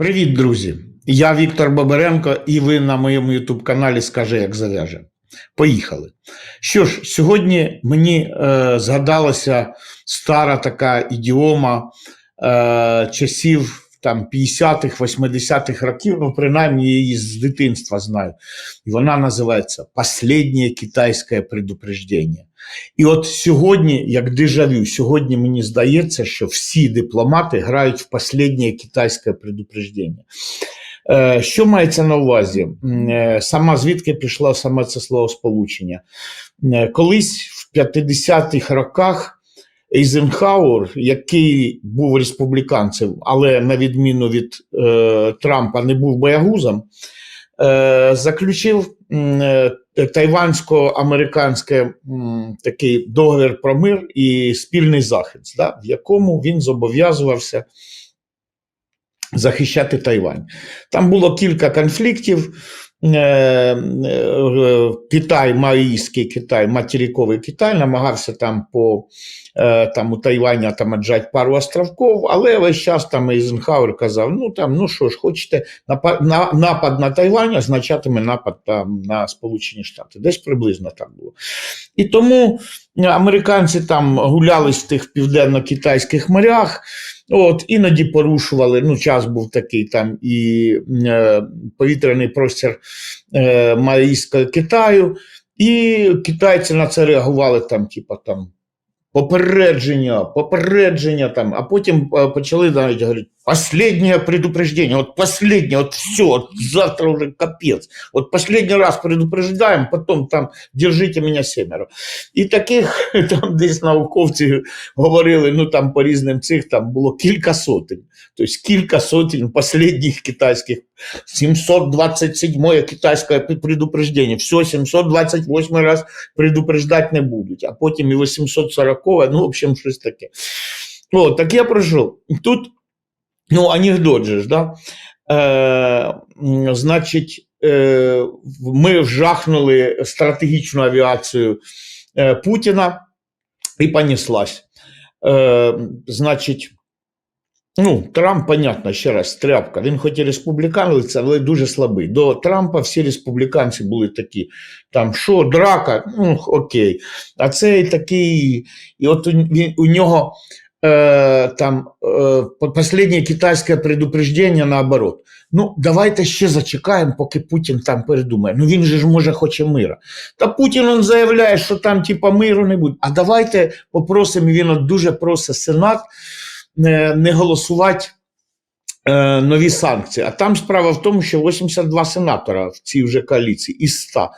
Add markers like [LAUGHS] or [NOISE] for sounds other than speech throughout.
Привіт, друзі! Я Віктор Бабаренко, і ви на моєму ютуб каналі Скаже, як зав'яже. Поїхали. Що ж, сьогодні мені е, згадалася стара така ідіома е, часів там 50-х, 80-х років, ну, принаймні її з дитинства знаю. І вона називається Последнє китайське предупреждення. І от сьогодні, як дежавю, сьогодні мені здається, що всі дипломати грають в останнє китайське предупреждення. Е, Що мається на увазі? Е, Сама звідки пішло саме це словосполучення? Е, Колись в 50-х роках Ейзенхауер, який був республіканцем, але на відміну від е, Трампа не був боягузом, е, заключив е, тайвансько-американський такий договір про мир і спільний захист, да, в якому він зобов'язувався захищати Тайвань. Там було кілька конфліктів. Е, е, Китай, Маїський Китай, материковий Китай намагався там по е, там у Тайвані там отжать пару островків, але весь час там Ейзенхауер казав: ну там, ну що ж, хочете, напад на, Тайвань означатиме напад там на Сполучені Штати. Десь приблизно так було. І тому американці там гулялись в тих південно-китайських морях. От, іноді порушували, ну, час був такий там і е, повітряний простір е, Марійського Китаю, і китайці на це реагували там, типа там. Попередження, попередження там, а потім е, почали навіть говорити, останнє предупреждення, от останнє, от все, от завтра вже капець. От останній раз предупреждаємо, потім там держите мене семеро. І таких [LAUGHS] там десь науковці говорили, ну там по різним цих там було кілька сотень. Тобто кілька сотень останніх китайських, 727 китайське предупреждення, все, 728 раз предупреждати не будуть, а потім і 840, ну, в общем, щось таке. О, так я пройшов. Тут, ну, анекдот же ж, да? Е, значить, е, ми вжахнули стратегічну авіацію е, Путіна і понеслась. Е, значить, ну, Трамп, понятно, ще раз, тряпка. Він хоч і республіканець, але дуже слабий. До Трампа всі республіканці були такі, там, що, драка, ну, окей. А цей такий, і от у, у нього е, там е, останнє китайське предупреждення наоборот. Ну, давайте ще зачекаємо, поки Путін там передумає. Ну він же ж може хоче мира. Та Путін він заявляє, що там типа миру не буде. А давайте попросимо, він дуже просить Сенат не, не голосувати е, нові санкції. А там справа в тому, що 82 сенатора в цій вже коаліції із 100.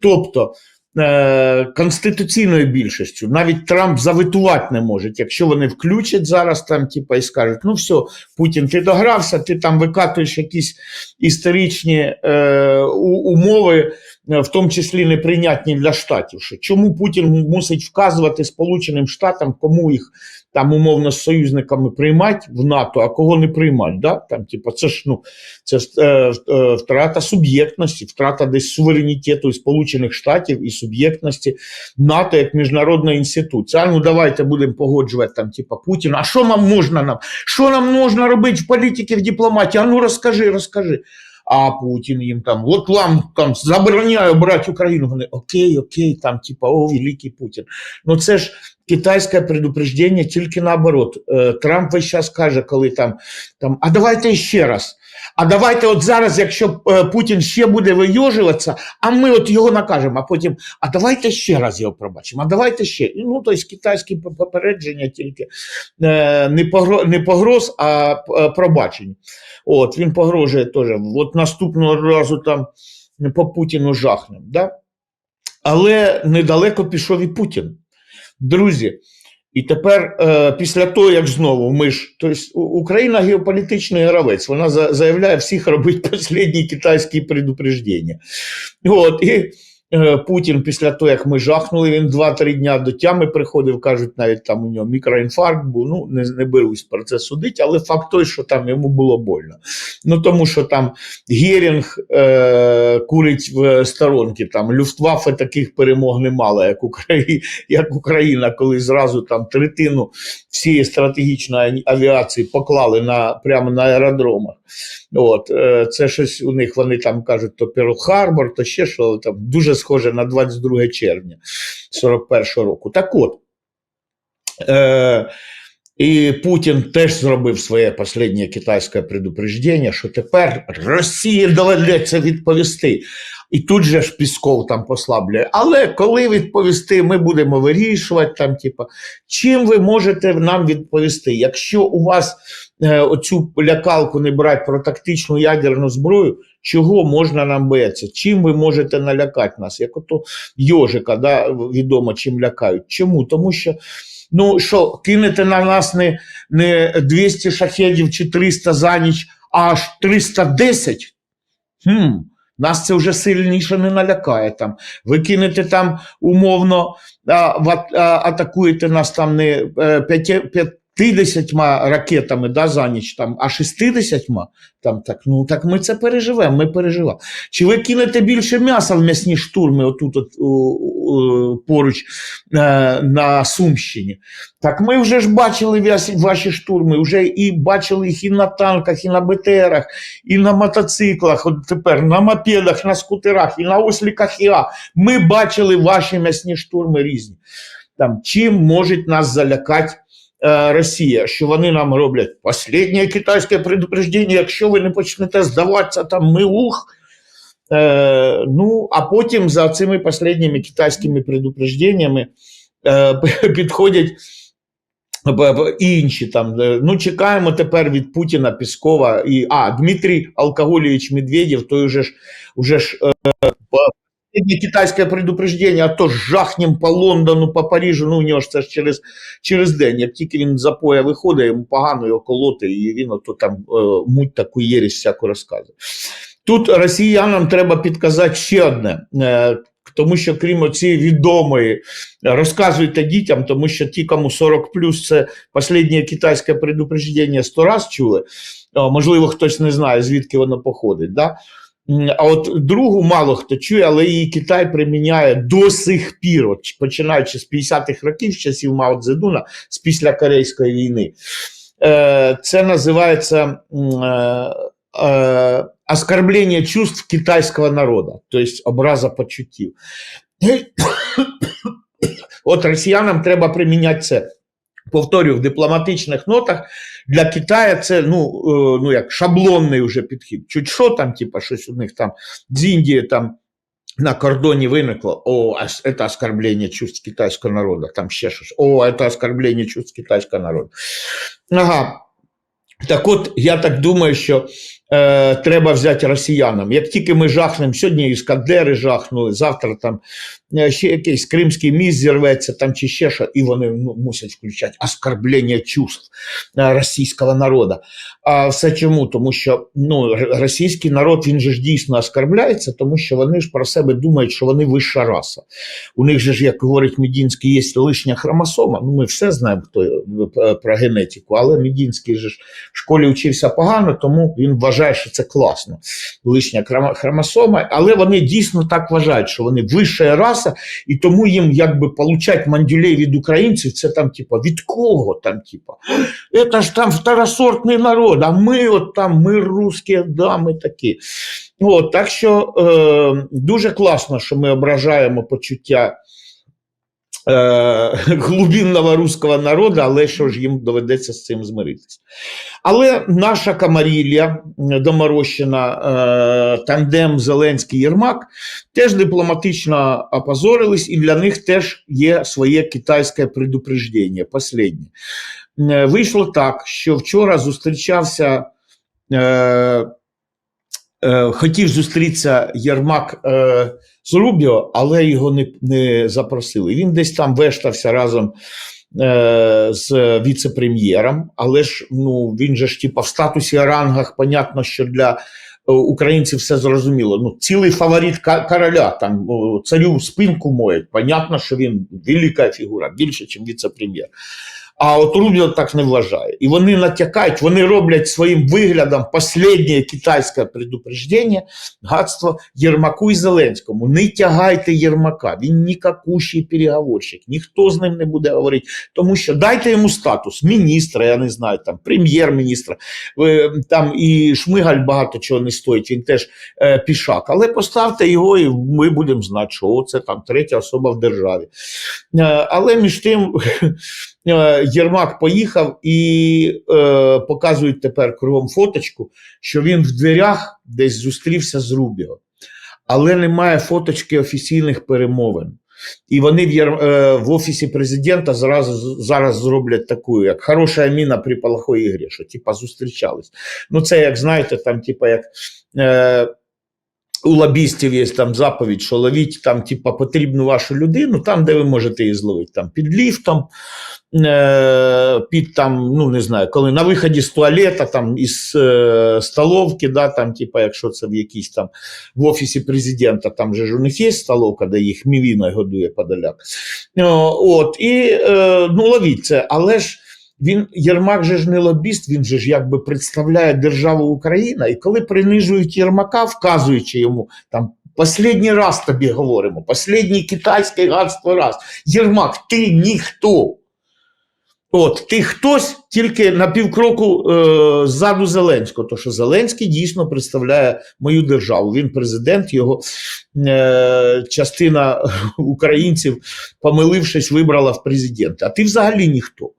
Тобто е, конституційною більшістю навіть Трамп завитувати не може. Якщо вони включать зараз там, типа, і скажуть, ну все, Путін, ти догрався, ти там викатуєш якісь історичні е, умови, в тому числі неприйнятні для штатів. Що чому Путін мусить вказувати Сполученим Штатам, кому їх там умовно з союзниками приймати в НАТО, а кого не приймати? Да? Там, типу, це ж ну, це е, е, втрата суб'єктності, втрата десь суверенітету Сполучених Штатів і суб'єктності НАТО як міжнародна інституція. А ну давайте будемо погоджувати там, типу, Путіна. А що нам можна нам? Що нам можна робити в політиці, в дипломатії? А ну розкажи, розкажи. А Путін їм там, от вам там забороняю брати Україну. Вони окей, окей, там, типа, о, великий Путін. Ну це ж китайське предупреждення тільки наоборот. Е, Трамп весь час каже, коли там, там, а давайте ще раз. А давайте от зараз, якщо е, Путін ще буде вийожуватися, а ми от його накажемо, а потім, а давайте ще раз його пробачимо, а давайте ще. Ну, тобто китайські попередження тільки е, не, погроз, а е, пробачень. От, він погрожує теж. От наступного разу там по Путіну жахнем. Да? Але недалеко пішов і Путін. Друзі, і тепер, е, після того, як знову ми ж, тобто Україна геополітичний гравець, вона за- заявляє всіх робити [LAUGHS] останні китайські предупреждення. От, і Путін після того, як ми жахнули, він 2-3 дня до тями приходив, кажуть, навіть там у нього мікроінфаркт був. Ну, не, не берусь про це судити, але факт той, що там йому було больно. Ну тому що там Герінг е, курить в сторонки, там Люфтваффе таких перемог не мало, як Україна, як Україна, коли зразу там третину всієї стратегічної авіації поклали на прямо на аеродромах. От е, це щось у них вони там кажуть, то Перл Харбор, то ще що там дуже схоже на 22 червня 41 року. Так от. Е, і Путін теж зробив своє останнє китайське предупреждення, що тепер Росії доведеться відповісти. І тут же ж Пісков там послаблює. Але коли відповісти, ми будемо вирішувати там, типа, чим ви можете нам відповісти? Якщо у вас оцю лякалку не брати про тактичну ядерну зброю, чого можна нам боятися? Чим ви можете налякати нас? Як ото Йожика, да, відомо чим лякають. Чому? Тому що. Ну що, кинете на нас не, не 200 шахедів чи 300 за ніч, а аж 310? Хм, нас це вже сильніше не налякає там. Ви кинете там умовно, а, а, атакуєте нас там не е, п'яти- 50 ракетами да, за ніч, там, а 60 там так, ну так ми це переживемо, ми переживемо. Чи ви кинете більше м'яса в м'ясні штурми отут от, у, у, поруч е, на Сумщині? Так ми вже ж бачили ваші штурми, вже і бачили їх і на танках, і на БТРах, і на мотоциклах, от тепер на мопедах, на скутерах, і на осліках ІА. Ми бачили ваші м'ясні штурми різні. Там, чим може нас залякати Росія, що вони нам роблять останнє китайське предупреждення, якщо ви не почнете здаватися, там ми ух. Е, ну, а потім за цими останніми китайськими предупрежденнями е, [LAUGHS] підходять б- інші там. е, Ну, чекаємо тепер від Путіна, Піскова і а, Дмитрій Алкоголєвич Медведєв, той уже ж уже ж е, Последнее китайське предупреждення, а то жахнем по Лондону, по Парижу, ну у нього ж це ж через, через день. Як тільки він запоя виходить, йому погано його колоти, і він ото там е, муть таку єрість всяку розказує. Тут росіянам треба підказати ще одне. Е, тому що крім цієї відомої, розказуйте дітям, тому що ті, кому 40 це останнє китайське предупреждення 100 раз чули. Можливо, хтось не знає, звідки воно походить. Да? А от другу мало хто чує, але її Китай приміняє до сих пір, от, починаючи з 50-х років, з часів Мао Цзедуна, з після Корейської війни. Е, Це називається е, е, оскорблення чувств китайського народу, тобто образа почуттів. [COUGHS] От росіянам треба приміняти це. Повторюю, в дипломатичних нотах для Китаю це ну, е, ну як шаблонний вже підхід. Чуть що там, типа, щось у них там з Індії там на кордоні виникло, о, це оскорблення чувств китайського народу, там ще щось, о, це оскорблення чувств китайського народу. Ага. Так от, я так думаю, що е, треба взяти росіянам. Як тільки ми жахнемо, сьогодні іскандери жахнули, завтра там е, ще якийсь кримський міст зірветься, там чи ще що, і вони ну, мусять включати оскорблення чувств е, російського народу. А все чому? Тому що ну, російський народ він же ж дійсно оскорбляється, тому що вони ж про себе думають, що вони вища раса. У них же ж, як говорить Медінський, є лишня хромосома. Ну, ми все знаємо хто е, про генетику, але Медінський же ж в школі вчився погано, тому він вважає, що це класно. Лишня хромосома, але вони дійсно так вважають, що вони вища раса, і тому їм якби получать мандюлей від українців, це там, типа, від кого там, типа, це ж там второсортний народ, а ми от там, ми русські, да, ми такі. От, так що е, дуже класно, що ми ображаємо почуття глубинного руського народу, але що ж їм доведеться з цим змиритися. Але наша камарілля доморощена, е, тандем Зеленський Єрмак теж дипломатично опозорились, і для них теж є своє китайське предупреждення, последнє. Е, Вийшло так, що вчора зустрічався. Е, е, хотів зустрітися Єрмак е, з Рубіо, але його не, не запросили. Він десь там вештався разом е, з віце-прем'єром, але ж ну, він же ж типа в статусі рангах, понятно, що для українці все зрозуміло. Ну, цілий фаворит короля, там царю спинку моють. Понятно, що він велика фігура, більше, ніж віце-прем'єр. А от Рубіо так не вважає. І вони натякають, вони роблять своїм виглядом останнє китайське предупреждення, гадство Єрмаку і Зеленському. Не тягайте Єрмака, він нікакущий переговорщик, ніхто з ним не буде говорити. Тому що дайте йому статус міністра, я не знаю, там прем'єр-міністра. Е, Там і Шмигаль багато чого не стоїть, він теж е, пішак. Але поставте його, і ми будемо знати, що це там третя особа в державі. Е, Але між тим. [LAUGHS] е, Єрмак поїхав і е, показують тепер кругом фоточку, що він в дверях десь зустрівся з Рубіо. Але немає фоточки офіційних перемовин. І вони в, е, в офісі президента зараз, зараз зроблять таку, як хороша міна при плохой ігрі, що типа зустрічались. Ну, це як знаєте, там, типа, як. Е, у лобістів є там заповідь, що ловіть там, типа, потрібну вашу людину, там, де ви можете її зловити, там під ліфтом, е, під там, ну не знаю, коли на виході з туалета, там із е, столовки, да, там, типа, якщо це в якійсь там в офісі президента, там же ж у них є столовка, де їх мівіною годує подаляк. От, і е, ну, ловіть це, але ж. Він Єрмак же ж не лобіст, він же ж якби представляє державу Україна. І коли принижують Єрмака, вказуючи йому там Последній раз тобі говоримо, последній китайський гадство раз. Єрмак, ти ніхто. От, ти хтось тільки на півкроку е, ззаду Зеленського, тому що Зеленський дійсно представляє мою державу. Він президент, його е, частина [LAUGHS] українців, помилившись, вибрала в президенти. А ти взагалі ніхто.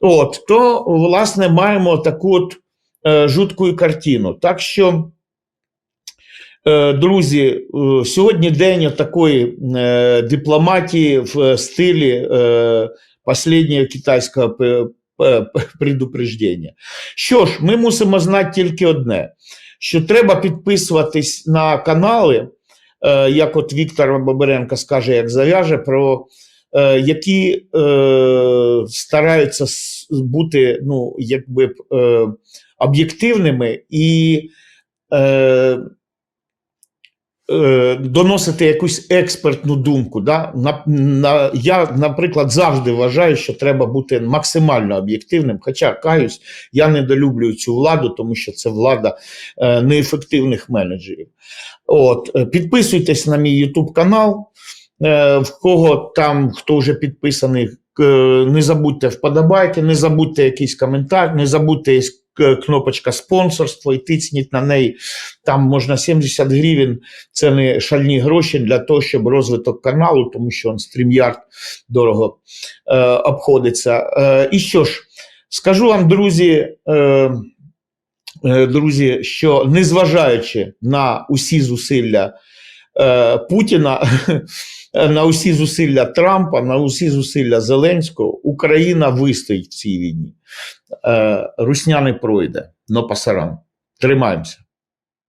От, то, власне, маємо таку от е, жутку картину. Так що. Е, Друзі, е, сьогодні день такої е, дипломатії в стилі е, останнього китайського предупреждення. Що ж, ми мусимо знати тільки одне: що треба підписуватись на канали, е, як от Віктор Бабаренко скаже, як зав'яже, про е, які е, стараються бути ну, якби, е, об'єктивними і. Е, е, доносити якусь експертну думку. Да? На, на, я, наприклад, завжди вважаю, що треба бути максимально об'єктивним. Хоча каюсь, я недолюблюю цю владу, тому що це влада е, неефективних менеджерів. От, е, підписуйтесь на мій YouTube канал. Е, в кого там, хто вже підписаний, е, не забудьте вподобайки, не забудьте якийсь коментар, не забудьте кнопочка спонсорство і тицніть на неї. Там можна 70 гривень, це не шальні гроші для того, щоб розвиток каналу, тому що он стрім'ярд дорого е, обходиться. Е, і що ж, скажу вам, друзі. Е, е, Друзі, що незважаючи на усі зусилля е, Путіна, [LAUGHS] на усі зусилля Трампа, на усі зусилля Зеленського, Україна вистоїть в цій війні. Е, Русня не пройде, но пасаран. Тримаємося.